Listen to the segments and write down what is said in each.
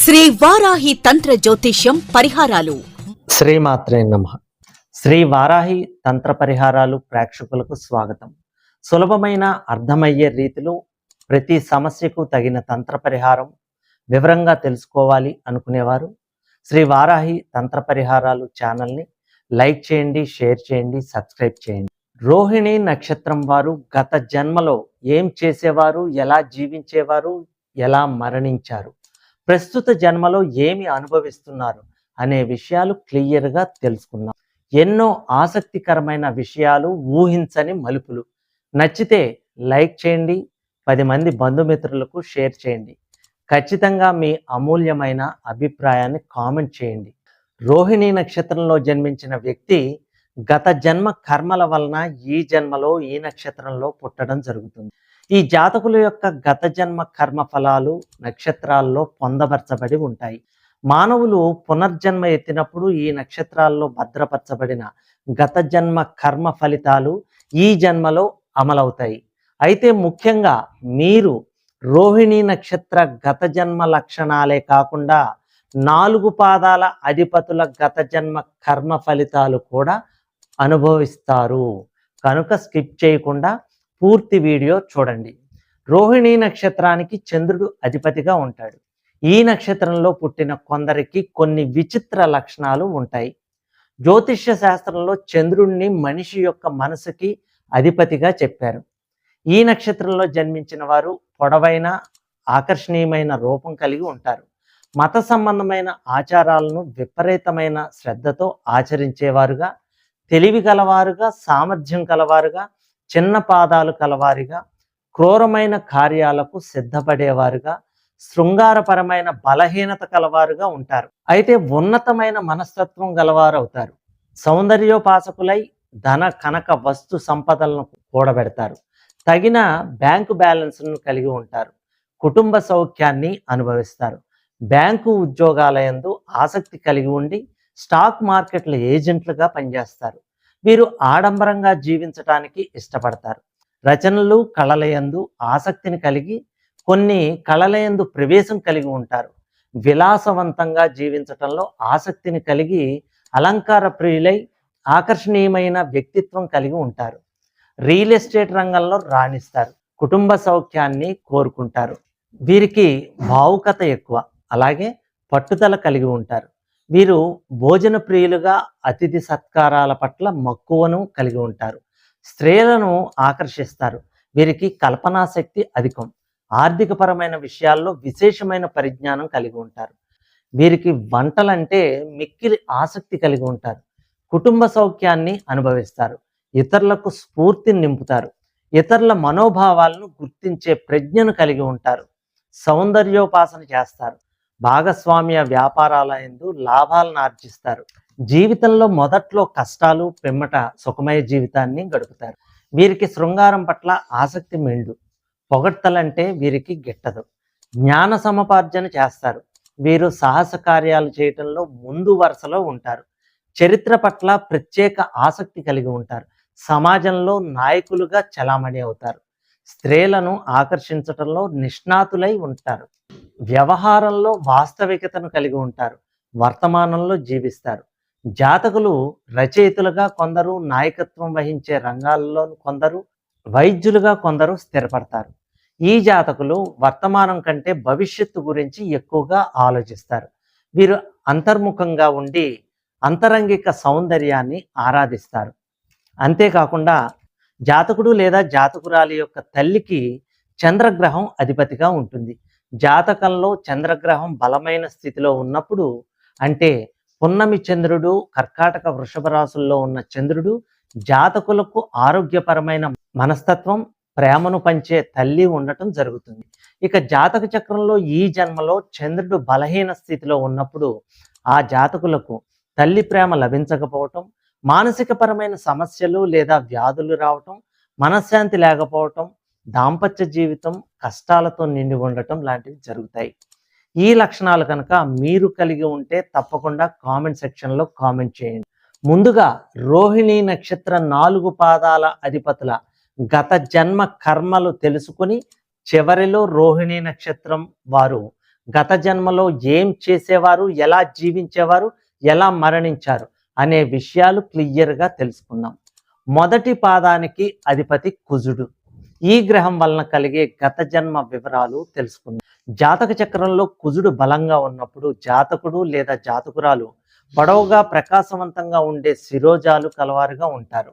శ్రీ వారాహి తంత్ర జ్యోతిష్యం పరిహారాలు. శ్రీమాత్రే నమ. శ్రీ వారాహి తంత్ర పరిహారాలు ప్రేక్షకులకు స్వాగతం. సులభమైన అర్థమయ్యే రీతిలో ప్రతి సమస్యకు తగిన తంత్ర పరిహారం వివరంగా తెలుసుకోవాలి అనుకునేవారు. శ్రీ వారాహి తంత్ర పరిహారాలు ఛానల్ని లైక్ చేయండి షేర్ చేయండి సబ్స్క్రైబ్ చేయండి. రోహిణి నక్షత్రం వారు గత జన్మలో ఏం చేసేవారు ఎలా జీవించేవారు ఎలా మరణించారు? ప్రస్తుత జన్మలో ఏమి అనుభవిస్తున్నారు అనే విషయాలు క్లియర్గా తెలుసుకున్నాం ఎన్నో ఆసక్తికరమైన విషయాలు ఊహించని మలుపులు. నచ్చితే లైక్ చేయండి పది మంది బంధుమిత్రులకు షేర్ చేయండి. ఖచ్చితంగా మీ అమూల్యమైన అభిప్రాయాన్ని కామెంట్ చేయండి. రోహిణి నక్షత్రంలో జన్మించిన వ్యక్తి గత జన్మ కర్మల వలన ఈ జన్మలో ఈ నక్షత్రంలో పుట్టడం జరుగుతుంది. ఈ జాతకుల యొక్క గత జన్మ కర్మ ఫలాలు నక్షత్రాల్లో పొందపరచబడి ఉంటాయి. మానవులు పునర్జన్మ ఎత్తినప్పుడు ఈ నక్షత్రాల్లో భద్రపరచబడిన గత జన్మ కర్మ ఫలితాలు ఈ జన్మలో అమలవుతాయి. అయితే ముఖ్యంగా మీరు రోహిణి నక్షత్ర గత జన్మ లక్షణాలే కాకుండా నాలుగు పాదాల అధిపతుల గత జన్మ కర్మ ఫలితాలు కూడా అనుభవిస్తారు. కనుక స్కిప్ చేయకుండా పూర్తి వీడియో చూడండి. రోహిణి నక్షత్రానికి చంద్రుడు అధిపతిగా ఉంటాడు. ఈ నక్షత్రంలో పుట్టిన కొందరికి కొన్ని విచిత్ర లక్షణాలు ఉంటాయి. జ్యోతిష్య శాస్త్రంలో చంద్రుణ్ణి మనిషి యొక్క మనసుకి అధిపతిగా చెప్పారు. ఈ నక్షత్రంలో జన్మించిన వారు పొడవైన ఆకర్షణీయమైన రూపం కలిగి ఉంటారు. మత సంబంధమైన ఆచారాలను విపరీతమైన శ్రద్ధతో ఆచరించేవారుగా తెలివి గలవారుగా సామర్థ్యం కలవారుగా చిన్న పాదాలు కలవారిగా క్రూరమైన కార్యాలకు సిద్ధపడేవారుగా శృంగారపరమైన బలహీనత కలవారుగా ఉంటారు. అయితే ఉన్నతమైన మనస్తత్వం గలవారు అవుతారు సౌందర్యోపాసకులై ధన కనక వస్తు సంపదలను కూడబెడతారు. తగిన బ్యాంకు బ్యాలెన్స్ను కలిగి ఉంటారు. కుటుంబ సౌఖ్యాన్ని అనుభవిస్తారు. బ్యాంకు ఉద్యోగాలయందు ఆసక్తి కలిగి ఉండి స్టాక్ మార్కెట్ల ఏజెంట్లుగా పనిచేస్తారు. వీరు ఆడంబరంగా జీవించటానికి ఇష్టపడతారు. రచనలు కళలయందు ఆసక్తిని కలిగి కొన్ని కళలయందు ప్రవేశం కలిగి ఉంటారు. విలాసవంతంగా జీవించటంలో ఆసక్తిని కలిగి అలంకార ప్రియులై ఆకర్షణీయమైన వ్యక్తిత్వం కలిగి ఉంటారు. రియల్ ఎస్టేట్ రంగంలో రాణిస్తారు. కుటుంబ సౌఖ్యాన్ని కోరుకుంటారు. వీరికి భావుకత ఎక్కువ అలాగే పట్టుదల కలిగి ఉంటారు. వీరు భోజన ప్రియులుగా అతిథి సత్కారాల పట్ల మక్కువను కలిగి ఉంటారు. స్త్రీలను ఆకర్షిస్తారు. వీరికి కల్పనా శక్తి అధికం. ఆర్థికపరమైన విషయాల్లో విశేషమైన పరిజ్ఞానం కలిగి ఉంటారు. వీరికి వంటలంటే మిక్కిలి ఆసక్తి కలిగి ఉంటారు. కుటుంబ సౌఖ్యాన్ని అనుభవిస్తారు. ఇతరులకు స్ఫూర్తిని నింపుతారు. ఇతరుల మనోభావాలను గుర్తించే ప్రజ్ఞను కలిగి ఉంటారు. సౌందర్యోపాసన చేస్తారు. భాగస్వామ్య వ్యాపారాల ఎందు లాభాలను ఆర్జిస్తారు. జీవితంలో మొదట్లో కష్టాలు పిమ్మట సుఖమయ జీవితాన్ని గడుపుతారు. వీరికి శృంగారం పట్ల ఆసక్తి మెండు. పొగడ్తలంటే వీరికి గిట్టదు. జ్ఞాన సముపార్జన చేస్తారు. వీరు సాహస కార్యాలు చేయటంలో ముందు వరుసలో ఉంటారు. చరిత్ర పట్ల ప్రత్యేక ఆసక్తి కలిగి ఉంటారు. సమాజంలో నాయకులుగా చలామణి అవుతారు. స్త్రీలను ఆకర్షించటంలో నిష్ణాతులై ఉంటారు. వ్యవహారంలో వాస్తవికతను కలిగి ఉంటారు వర్తమానంలో జీవిస్తారు. జాతకులు రచయితలుగా కొందరు నాయకత్వం వహించే రంగాల్లో కొందరు వైద్యులుగా కొందరు స్థిరపడతారు. ఈ జాతకులు వర్తమానం కంటే భవిష్యత్తు గురించి ఎక్కువగా ఆలోచిస్తారు. వీరు అంతర్ముఖంగా ఉండి అంతరంగిక సౌందర్యాన్ని ఆరాధిస్తారు. అంతేకాకుండా జాతకుడు లేదా జాతకురాలి యొక్క తల్లికి చంద్రగ్రహం అధిపతిగా ఉంటుంది. జాతకంలో చంద్రగ్రహం బలమైన స్థితిలో ఉన్నప్పుడు అంటే పున్నమి చంద్రుడు కర్కాటక వృషభ రాశుల్లో ఉన్న చంద్రుడు జాతకులకు ఆరోగ్యపరమైన మనస్తత్వం ప్రేమను పంచే తల్లి ఉండటం జరుగుతుంది. ఇక జాతక చక్రంలో ఈ జన్మలో చంద్రుడు బలహీన స్థితిలో ఉన్నప్పుడు ఆ జాతకులకు తల్లి ప్రేమ లభించకపోవటం మానసికపరమైన సమస్యలు లేదా వ్యాధులు రావటం మనశ్శాంతి లేకపోవటం దాంపత్య జీవితం కష్టాలతో నిండి ఉండటం లాంటివి జరుగుతాయి. ఈ లక్షణాలు కనుక మీరు కలిగి ఉంటే తప్పకుండా కామెంట్ సెక్షన్లో కామెంట్ చేయండి. ముందుగా రోహిణి నక్షత్ర నాలుగు పాదాల అధిపతుల గత జన్మ కర్మలు తెలుసుకుని చివరిలో రోహిణి నక్షత్రం వారు గత జన్మలో ఏం చేసేవారు ఎలా జీవించేవారు ఎలా మరణించారు అనే విషయాలు క్లియర్గా తెలుసుకుందాం. మొదటి పాదానికి అధిపతి కుజుడు. ఈ గ్రహం వలన కలిగే గత జన్మ వివరాలు తెలుసుకుందాం. జాతక చక్రంలో కుజుడు బలంగా ఉన్నప్పుడు జాతకుడు లేదా జాతకురాలు పొడవుగా ప్రకాశవంతంగా ఉండే శిరోజాలు కలవారుగా ఉంటారు.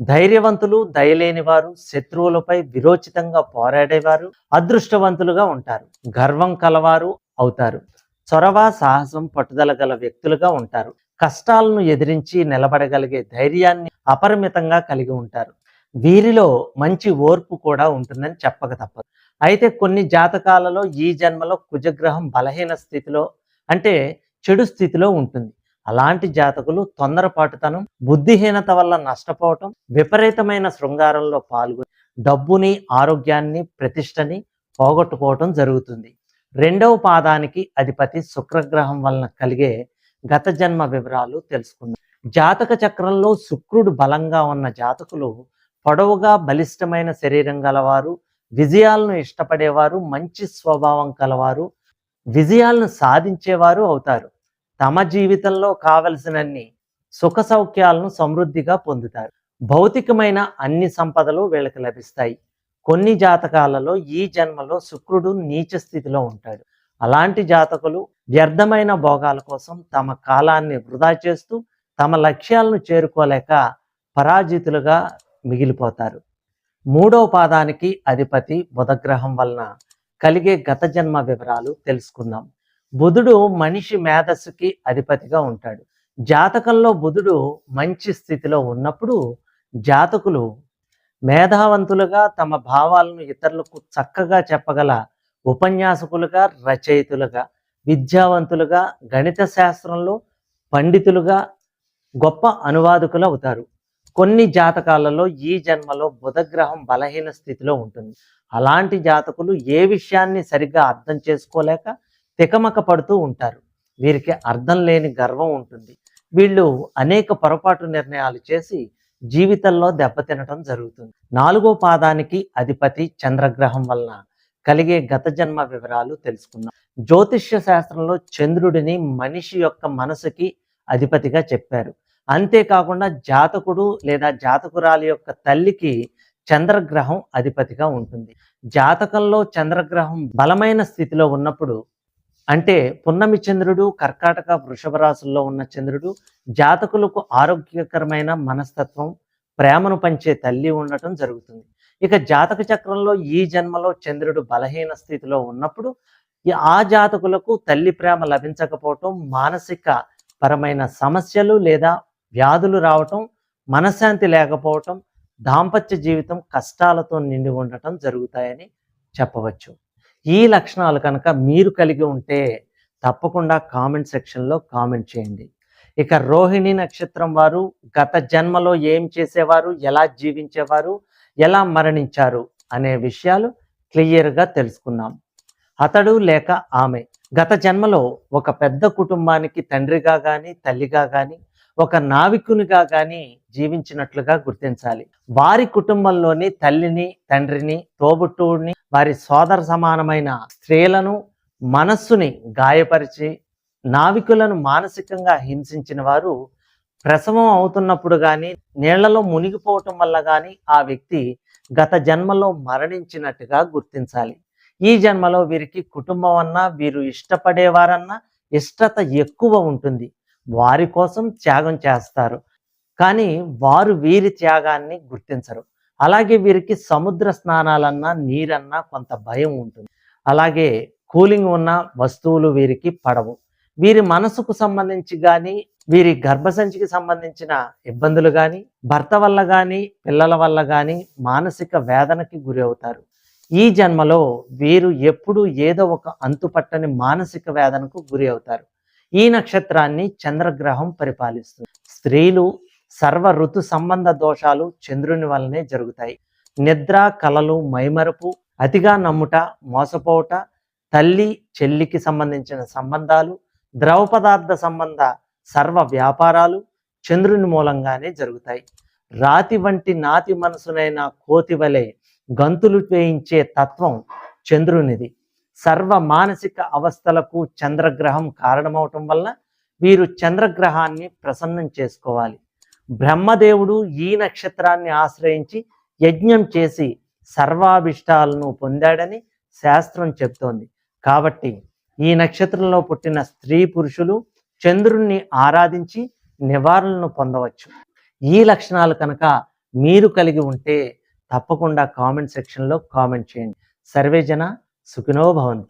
ధైర్యవంతులు దయలేని వారు శత్రువులపై విరోచితంగా పోరాడేవారు అదృష్టవంతులుగా ఉంటారు. గర్వం కలవారు అవుతారు. చొరవ సాహసం పట్టుదల గల వ్యక్తులుగా ఉంటారు. కష్టాలను ఎదిరించి నిలబడగలిగే ధైర్యాన్ని అపరిమితంగా కలిగి ఉంటారు. వీరిలో మంచి ఓర్పు కూడా ఉంటుందని చెప్పక తప్పదు. అయితే కొన్ని జాతకాలలో ఈ జన్మలో కుజగ్రహం బలహీన స్థితిలో అంటే చెడు స్థితిలో ఉంటుంది. అలాంటి జాతకులు తొందరపాటుతనం బుద్ధిహీనత వల్ల నష్టపోవటం విపరీతమైన శృంగారంలో పాల్గొని డబ్బుని ఆరోగ్యాన్ని ప్రతిష్టని పోగొట్టుకోవటం జరుగుతుంది. రెండవ పాదానికి అధిపతి శుక్రగ్రహం వలన కలిగే గత జన్మ వివరాలు తెలుసుకుందాం. జాతక చక్రంలో శుక్రుడు బలంగా ఉన్న జాతకులు పొడవుగా బలిష్టమైన శరీరం గలవారు విజయాలను ఇష్టపడేవారు మంచి స్వభావం కలవారు విజయాలను సాధించేవారు అవుతారు. తమ జీవితంలో కావలసినన్ని సుఖ సౌఖ్యాలను సమృద్ధిగా పొందుతారు. భౌతికమైన అన్ని సంపదలు వీళ్ళకి లభిస్తాయి. కొన్ని జాతకాలలో ఈ జన్మలో శుక్రుడు నీచ స్థితిలో ఉంటాడు. అలాంటి జాతకులు వ్యర్థమైన భోగాల కోసం తమ కాలాన్ని వృధా చేస్తూ తమ లక్ష్యాలను చేరుకోలేక పరాజితులుగా మిగిలిపోతారు. మూడవ పాదానికి అధిపతి బుధగ్రహం వలన కలిగే గత జన్మ వివరాలు తెలుసుకుందాం. బుధుడు మనిషి మేధస్సుకి అధిపతిగా ఉంటాడు. జాతకంలో బుధుడు మంచి స్థితిలో ఉన్నప్పుడు జాతకులు మేధావంతులుగా తమ భావాలను ఇతరులకు చక్కగా చెప్పగల ఉపన్యాసకులుగా రచయితులుగా విద్యావంతులుగా గణిత శాస్త్రంలో పండితులుగా గొప్ప అనువాదకులు అవుతారు. కొన్ని జాతకాలలో ఈ జన్మలో బుధగ్రహం బలహీన స్థితిలో ఉంటుంది. అలాంటి జాతకులు ఏ విషయాన్ని సరిగ్గా అర్థం చేసుకోలేక తికమక పడుతూ ఉంటారు. వీరికి అర్థం లేని గర్వం ఉంటుంది. వీళ్ళు అనేక పొరపాటు నిర్ణయాలు చేసి జీవితంలో దెబ్బతినటం జరుగుతుంది. నాలుగో పాదానికి అధిపతి చంద్రగ్రహం వలన కలిగే గత జన్మ వివరాలు తెలుసుకుందాం. జ్యోతిష్య శాస్త్రంలో చంద్రుడిని మనిషి యొక్క మనసుకి అధిపతిగా చెప్పారు. అంతేకాకుండా జాతకుడు లేదా జాతకురాలి యొక్క తల్లికి చంద్రగ్రహం అధిపతిగా ఉంటుంది. జాతకంలో చంద్రగ్రహం బలమైన స్థితిలో ఉన్నప్పుడు అంటే పున్నమి చంద్రుడు కర్కాటక వృషభ రాశుల్లో ఉన్న చంద్రుడు జాతకులకు ఆరోగ్యకరమైన మనస్తత్వం ప్రేమను పంచే తల్లి ఉండటం జరుగుతుంది. ఇక జాతక చక్రంలో ఈ జన్మలో చంద్రుడు బలహీన స్థితిలో ఉన్నప్పుడు ఆ జాతకులకు తల్లి ప్రేమ లభించకపోవటం మానసిక పరమైన సమస్యలు లేదా వ్యాధులు రావటం మనశ్శాంతి లేకపోవటం దాంపత్య జీవితం కష్టాలతో నిండి ఉండటం జరుగుతాయని చెప్పవచ్చు. ఈ లక్షణాలు కనుక మీరు కలిగి ఉంటే తప్పకుండా కామెంట్ సెక్షన్లో కామెంట్ చేయండి. ఇక రోహిణి నక్షత్రం వారు గత జన్మలో ఏం చేసేవారు ఎలా జీవించేవారు ఎలా మరణించారు అనే విషయాలు క్లియర్గా తెలుసుకున్నాం అతడు లేక ఆమె. గత జన్మలో ఒక పెద్ద కుటుంబానికి తండ్రిగా కానీ తల్లిగా కానీ ఒక నావికునిగా కానీ జీవించినట్లుగా గుర్తించాలి. వారి కుటుంబంలోని తల్లిని తండ్రిని తోబుట్టువుడిని వారి సోదర సమానమైన స్త్రీలను మనస్సుని గాయపరిచి నావికులను మానసికంగా హింసించిన వారు ప్రసవం అవుతున్నప్పుడు కానీ నీళ్ళలో మునిగిపోవటం వల్ల కానీ ఆ వ్యక్తి గత జన్మలో మరణించినట్టుగా గుర్తించాలి. ఈ జన్మలో వీరికి కుటుంబం అన్నా వీరు ఇష్టపడేవారన్నా ఇష్టత ఎక్కువ ఉంటుంది. వారి కోసం త్యాగం చేస్తారు. కానీ వారు వీరి త్యాగాన్ని గుర్తించరు. అలాగే వీరికి సముద్ర స్నానాలన్నా నీరన్నా కొంత భయం ఉంటుంది. అలాగే కూలింగ్ ఉన్న వస్తువులు వీరికి పడవు. వీరి మనసుకు సంబంధించి కానీ వీరి గర్భసంచికి సంబంధించిన ఇబ్బందులు కానీ భర్త వల్ల కానీ పిల్లల వల్ల కానీ మానసిక వేదనకి గురి అవుతారు ఈ జన్మలో వీరు ఎప్పుడు ఏదో ఒక అంతుపట్టని మానసిక వేదనకు గురి అవుతారు ఈ నక్షత్రాన్ని చంద్రగ్రహం పరిపాలిస్తుంది. స్త్రీలు సర్వ ఋతు సంబంధ దోషాలు చంద్రుని వల్లనే జరుగుతాయి. నిద్ర కలలు మైమరపు అతిగా నమ్ముట మోసపోవట తల్లి చెల్లికి సంబంధించిన సంబంధాలు ద్రవ పదార్థ సంబంధ సర్వ వ్యాపారాలు చంద్రుని మూలంగానే జరుగుతాయి. రాతి వంటి నాతి మనసునైన కోతి వలె గంతులు వేయించే తత్వం చంద్రునిది. సర్వ మానసిక అవస్థలకు చంద్రగ్రహం కారణమవటం వల్ల వీరు చంద్రగ్రహాన్ని ప్రసన్నం చేసుకోవాలి. బ్రహ్మదేవుడు ఈ నక్షత్రాన్ని ఆశ్రయించి యజ్ఞం చేసి సర్వాభిష్టాలను పొందాడని శాస్త్రం చెప్తోంది. కాబట్టి ఈ నక్షత్రంలో పుట్టిన స్త్రీ పురుషులు చంద్రుణ్ణి ఆరాధించి నివారణను పొందవచ్చు. ఈ లక్షణాలు కనుక మీరు కలిగి ఉంటే తప్పకుండా కామెంట్ సెక్షన్లో కామెంట్ చేయండి. సర్వేజన सुखिनो भवन्तु।